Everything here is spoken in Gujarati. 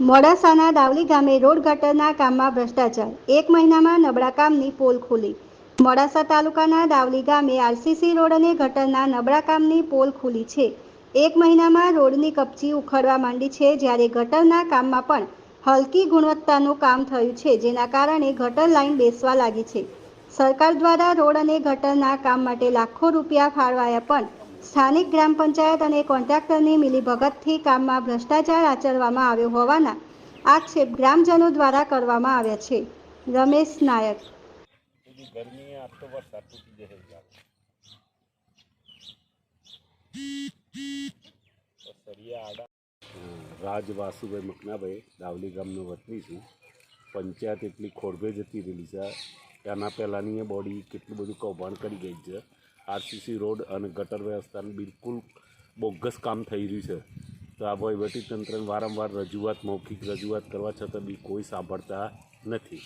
મોડાસાના દાવલી ગામે રોડ ગટરના કામમાં ભ્રષ્ટાચાર. એક મહિનામાં નબળા કામની પોલ ખુલી. મોડાસા તાલુકાના દાવલી ગામે આરસીસી રોડ અને ગટરના નબળા કામની પોલ ખુલી છે. એક મહિનામાં રોડની કપચી ઉખડવા માંડી છે જ્યારે ગટરના કામમાં પણ હલકી ગુણવત્તાનું કામ થયું છે, જેના કારણે ગટર લાઇન બેસવા લાગી છે. સરકાર દ્વારા રોડ અને ગટરના કામ માટે લાખો રૂપિયા ફાળવાયા પણ સ્થાનિક ગ્રામ પંચાયત અને કોન્ટ્રાક્ટરની મિલીભગતથી કામમાં ભ્રષ્ટાચાર આચરવામાં આવ્યો હોવાના આક્ષેપ ગ્રામજનો દ્વારા કરવામાં આવ્યા છે. રમેશ નાયક. રાજવાસુભાઈ ગરમી આજ તો વરસાદ તૂટી જશે યાર. તો સરિયા આડા રાજ વાસુભાઈ મકનાભાઈ દાવલી ગામનો વતની છું. પંચાયત એટલી ખોરભે જતી રહેલી છે. એના પહેલાંની એ બોડી કેટલું બધું કૌભાંડ કરી ગઈ છે. આરસીસી રોડ અને ગટર વ્યવસ્થાનું બિલકુલ બોગસ કામ થઈ રહ્યું છે. તો આ વહીવટીતંત્રને વારંવાર રજૂઆત, મૌખિક રજૂઆત કરવા છતાં બી કોઈ સાંભળતા નથી.